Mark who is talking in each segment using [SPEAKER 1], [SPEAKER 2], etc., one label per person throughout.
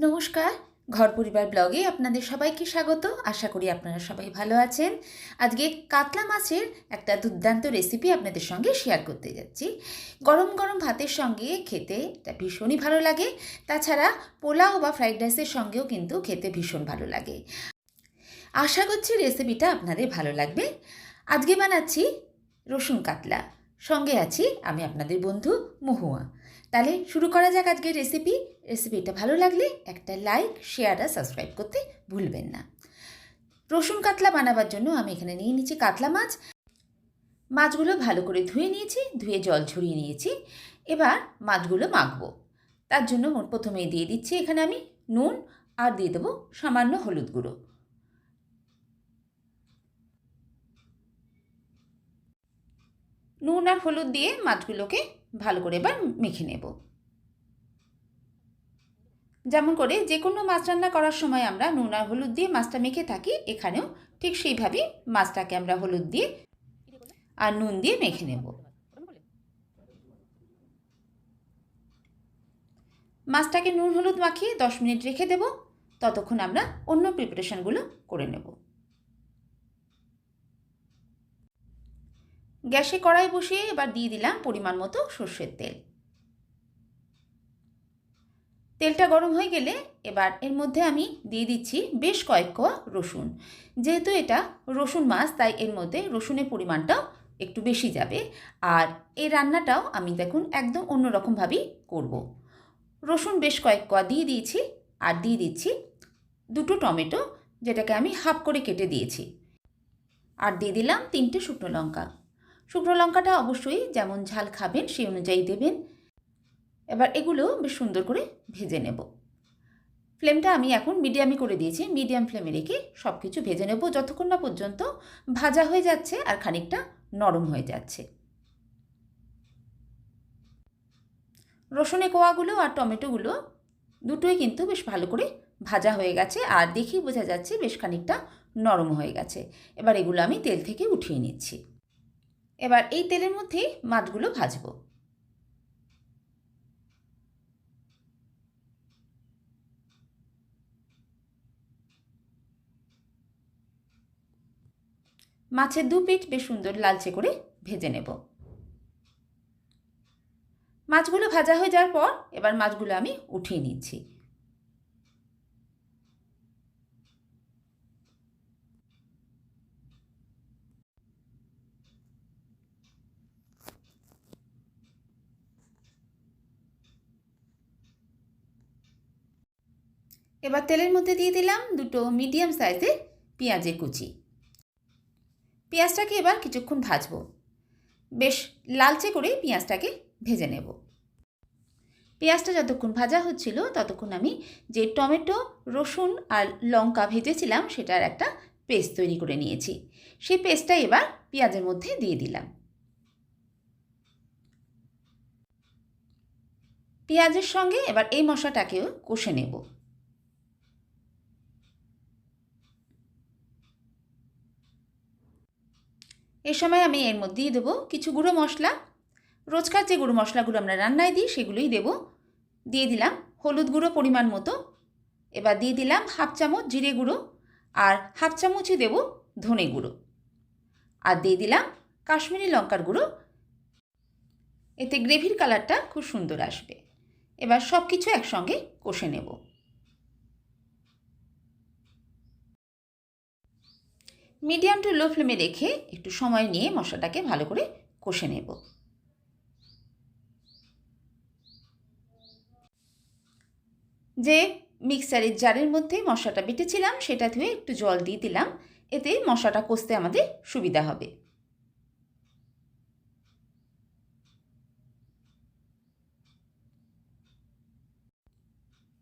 [SPEAKER 1] নমস্কার। ঘর পরিবার ব্লগে আপনাদের সবাইকে স্বাগত। আশা করি আপনারা সবাই ভালো আছেন। আজকে কাতলা মাছের একটা দুর্দান্ত রেসিপি আপনাদের সঙ্গে শেয়ার করতে যাচ্ছি। গরম গরম ভাতের সঙ্গে খেতে এটা ভীষণই ভালো লাগে। তাছাড়া পোলাও বা ফ্রাইড রাইসের সঙ্গেও কিন্তু খেতে ভীষণ ভালো লাগে। আশা করছি রেসিপিটা আপনাদের ভালো লাগবে। আজকে বানাচ্ছি রসুন কাতলা। সঙ্গে আছি আমি আপনাদের বন্ধু মহুয়া। তাহলে শুরু করা যাক আজকের রেসিপি রেসিপিটা ভালো লাগলে একটা লাইক, শেয়ার আর সাবস্ক্রাইব করতে ভুলবেন না। রসুন কাতলা বানাবার জন্য আমি এখানে নিয়ে নিচ্ছি কাতলা মাছ। মাছগুলো ভালো করে ধুয়ে নিয়েছি, ধুয়ে জল ঝরিয়ে নিয়েছি। এবার মাছগুলো মাখবো। তার জন্য প্রথমেই দিয়ে দিচ্ছি এখানে আমি নুন আর দিয়ে দেবো সামান্য হলুদ গুঁড়ো। নুন আর হলুদ দিয়ে মাছগুলোকে ভালো করে এবার মেখে নেব। যেমন করে যে কোনো মাছ রান্না করার সময় আমরা নুন আর হলুদ দিয়ে মাছটা মেখে থাকি, এখানেও ঠিক সেইভাবেই মাছটাকে আমরা হলুদ দিয়ে আর নুন দিয়ে মেখে নেব। মাছটাকে নুন হলুদ মাখিয়ে দশ মিনিট রেখে দেব, ততক্ষণ আমরা অন্য প্রিপারেশনগুলো করে নেব। গ্যাসে কড়াই বসিয়ে এবার দিয়ে দিলাম পরিমাণ মতো সর্ষের তেল। তেলটা গরম হয়ে গেলে এবার এর মধ্যে আমি দিয়ে দিচ্ছি বেশ কয়েক কোয়া রসুন। যেহেতু এটা রসুন মাছ, তাই এর মধ্যে রসুনের পরিমাণটাও একটু বেশি যাবে। আর এই রান্নাটাও আমি দেখুন একদম অন্যরকমভাবেই করব। রসুন বেশ কয়েক কোয়া দিয়ে দিয়েছি, আর দিয়ে দিচ্ছি দুটো টমেটো, যেটাকে আমি হাফ করে কেটে দিয়েছি। আর দিয়ে দিলাম তিনটে শুকনো লঙ্কা। শুকনো লঙ্কাটা অবশ্যই যেমন ঝাল খাবেন, সেই অনুযায়ী দেবেন। এবার এগুলো বেশ সুন্দর করে ভেজে নেব। ফ্লেমটা আমি এখন মিডিয়ামই করে দিয়েছি। মিডিয়াম ফ্লেমে রেখে সব কিছু ভেজে নেব। যতক্ষণ না পর্যন্ত ভাজা হয়ে যাচ্ছে আর খানিকটা নরম হয়ে যাচ্ছে। রসুনে কোয়াগুলো আর টমেটোগুলো দুটোই কিন্তু বেশ ভালো করে ভাজা হয়ে গেছে আর দেখেই বোঝা যাচ্ছে বেশ খানিকটা নরম হয়ে গেছে। এবার এগুলো আমি তেল থেকে উঠিয়ে নিচ্ছি। এবার এই তেলের মধ্যেই মাছগুলো ভাজবো। মাছের দু পিঠ বেশ সুন্দর লালচে করে ভেজে নেব। মাছগুলো ভাজা হয়ে যাওয়ার পর এবার মাছগুলো আমি উঠিয়ে নিচ্ছি। এবার তেলের মধ্যে দিয়ে দিলাম দুটো মিডিয়াম সাইজের পেঁয়াজের কুচি। পেঁয়াজটাকে এবার কিছুক্ষণ ভাজব। বেশ লালচে করে পেঁয়াজটাকে ভেজে নেব। পেঁয়াজটা যতক্ষণ ভাজা হচ্ছিল ততক্ষণ আমি যে টমেটো, রসুন আর লঙ্কা ভেজেছিলাম সেটার একটা পেস্ট তৈরি করে নিয়েছি। সেই পেস্টটা এবার পেঁয়াজের মধ্যে দিয়ে দিলাম। পেঁয়াজের সঙ্গে এবার এই মশলাটাকেও কষে নেব। এ সময় আমি এর মধ্যেই দেবো কিছু গুঁড়ো মশলা। রোজকার যে গুঁড়ো মশলাগুলো আমরা রান্নায় দিই, সেগুলোই দেব। দিয়ে দিলাম হলুদ গুঁড়ো পরিমাণ মতো। এবার দিয়ে দিলাম হাফ চামচ জিরে গুঁড়ো আর হাফ চামচই দেব ধনে গুঁড়ো। আর দিয়ে দিলাম কাশ্মীরি লঙ্কার গুঁড়ো। এতে গ্রেভির কালারটা খুব সুন্দর আসবে। এবার সব কিছু একসঙ্গে কষে নেব। মিডিয়াম টু লো ফ্লেমে রেখে একটু সময় নিয়ে মশলাটাকে ভালো করে কষে নেব। যে মিক্সারের জারের মধ্যে মশলাটা বেটেছিলাম, সেটা ধুয়ে একটু জল দিয়ে দিলাম, এতে মশলাটা কষতে আমাদের সুবিধা হবে।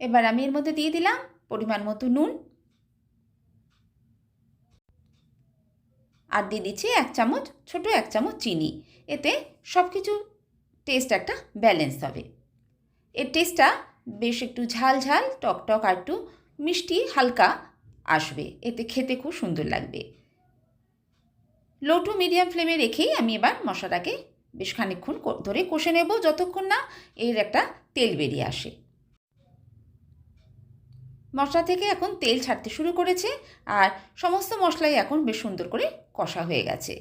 [SPEAKER 1] এবার আমি এর মধ্যে দিয়ে দিলাম পরিমাণ মতো নুন আর দিয়ে দিচ্ছি এক চামচ, ছোট এক চামচ চিনি। এতে সব কিছু টেস্ট একটা ব্যালেন্স হবে। এর টেস্টটা বেশ একটু ঝাল ঝাল, টক টক আর একটু মিষ্টি হালকা আসবে। এতে খেতে খুব সুন্দর লাগবে। লো টু মিডিয়াম ফ্লেমে রেখেই আমি এবার মশলাটাকে বেশ খানিক্ষণ ধরে কষে নেব। যতক্ষণ না এর একটা তেল বেরিয়ে আসে। মশলা থেকে এখন তেল ছাড়তে শুরু করেছে আর সমস্ত মশলাই এখন বেশ সুন্দর করে কষা হয়ে গেছে।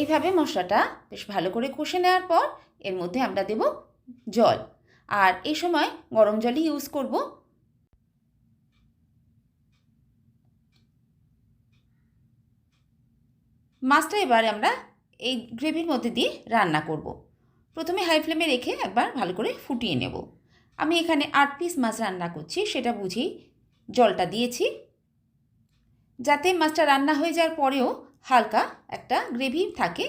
[SPEAKER 1] এইভাবে মশলাটা বেশ ভালো করে কষে নেওয়ার পর এর মধ্যে আমরা দেব জল। আর এই সময় গরম জলই ইউজ করব। মাছটা এবার আমরা এই গ্রেভির মধ্যে দিয়ে রান্না করব। প্রথমে হাই ফ্লেমে রেখে একবার ভালো করে ফুটিয়ে নেব। আমি এখানে আট পিস মাছ রান্না করছি, সেটা বুঝেই জলটা দিয়েছি। যাতে মাছটা রান্না হয়ে যাওয়ার পরেও হালকা একটা গ্রেভি থাকে,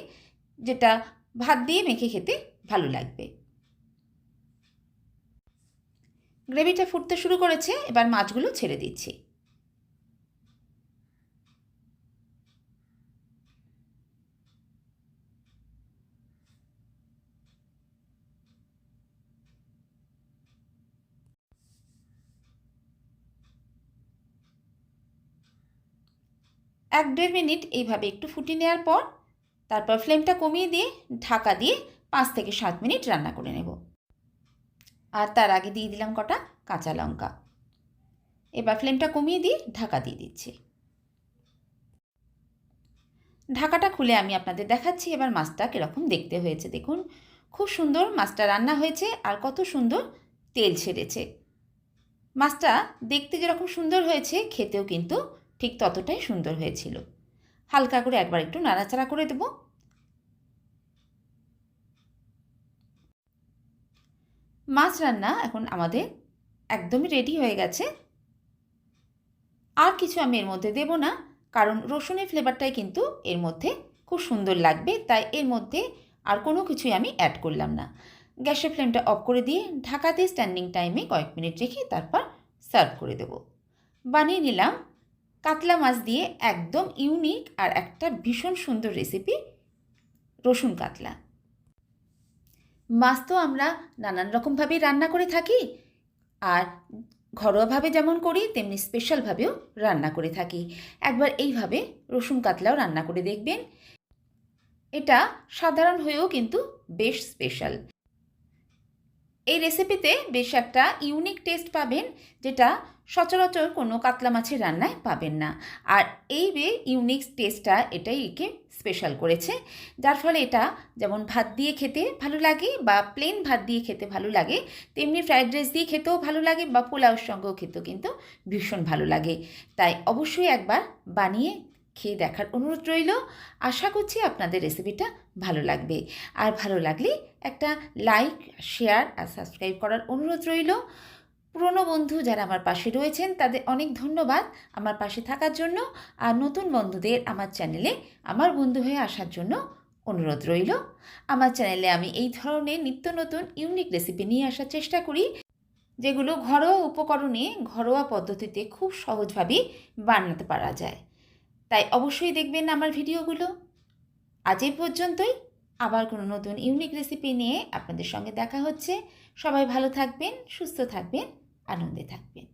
[SPEAKER 1] যেটা ভাত দিয়ে মেখে খেতে ভালো লাগবে। গ্রেভিটা ফুটতে শুরু করেছে, এবার মাছগুলো ছেড়ে দিচ্ছি। এক দেড় মিনিট এইভাবে একটু ফুটিয়ে নেওয়ার পর তারপর ফ্লেমটা কমিয়ে দিয়ে ঢাকা দিয়ে পাঁচ থেকে সাত মিনিট রান্না করে নেব। আর তার আগে দিয়ে দিলাম কটা কাঁচা লঙ্কা। এবার ফ্লেমটা কমিয়ে দিয়ে ঢাকা দিয়ে দিচ্ছি। ঢাকাটা খুলে আমি আপনাদের দেখাচ্ছি এবার মাছটা কীরকম দেখতে হয়েছে। দেখুন, খুব সুন্দর মাছটা রান্না হয়েছে আর কত সুন্দর তেল ছেড়েছে। মাছটা দেখতে যেরকম সুন্দর হয়েছে, খেতেও কিন্তু ঠিক ততটাই সুন্দর হয়েছিল। হালকা করে একবার একটু নাড়াচাড়া করে দেব। মাছ রান্না এখন আমাদের একদমই রেডি হয়ে গেছে। আর কিছু আমি এর মধ্যে দেব না, কারণ রসুনের ফ্লেভারটাই কিন্তু এর মধ্যে খুব সুন্দর লাগবে, তাই এর মধ্যে আর কোনো কিছুই আমি অ্যাড করলাম না। গ্যাসের ফ্লেমটা অফ করে দিয়ে ঢাকাতে স্ট্যান্ডিং টাইমে কয়েক মিনিট রেখে তারপর সার্ভ করে দেব। বানিয়ে নিলাম কাতলা মাছ দিয়ে একদম ইউনিক আর একটা ভীষণ সুন্দর রেসিপি রসুন কাতলা। মাছ তো আমরা নানান রকমভাবেই রান্না করে থাকি, আর ঘরোয়াভাবে যেমন করি, তেমনি স্পেশালভাবেও রান্না করে থাকি। একবার এইভাবে রসুন কাতলাও রান্না করে দেখবেন। এটা সাধারণ হয়েও কিন্তু বেশ স্পেশাল এই রেসিপিতে বেশ একটা ইউনিক টেস্ট পাবেন, যেটা সচরাচর কোনো কাতলা মাছের রান্নায় পাবেন না। আর এই বে ইউনিক টেস্টটা এটাই একে স্পেশাল করেছে। যার ফলে এটা যেমন ভাত দিয়ে খেতে ভালো লাগে বা প্লেন ভাত দিয়ে খেতে ভালো লাগে, তেমনি ফ্রাইড রাইস দিয়ে খেতেও ভালো লাগে বা পোলাওর সঙ্গেও খেতেও কিন্তু ভীষণ ভালো লাগে। তাই অবশ্যই একবার বানিয়ে খেয়ে দেখার অনুরোধ রইল। আশা করছি আপনাদের রেসিপিটা ভালো লাগবে। আর ভালো লাগলে একটা লাইক শেয়ার আর সাবস্ক্রাইব করার অনুরোধ রইল। পুরনো বন্ধু যারা আমার পাশে রয়েছেন, তাদের অনেক ধন্যবাদ আমার পাশে থাকার জন্য। আর নতুন বন্ধুদের আমার চ্যানেলে আমার বন্ধু হয়ে আসার জন্য অনুরোধ রইল। আমার চ্যানেলে আমি এই ধরনের নিত্য নতুন ইউনিক রেসিপি নিয়ে আসার চেষ্টা করি, যেগুলো ঘরোয়া উপকরণে ঘরোয়া পদ্ধতিতে খুব সহজভাবে বানাতে পারা যায়। তাই অবশ্যই দেখবেন আমার ভিডিওগুলো। আজ এই পর্যন্তই। আবার কোনো নতুন ইউনিক রেসিপি নিয়ে আপনাদের সঙ্গে দেখা হচ্ছে। সবাই ভালো থাকবেন, সুস্থ থাকবেন, আনন্দে থাকবেন।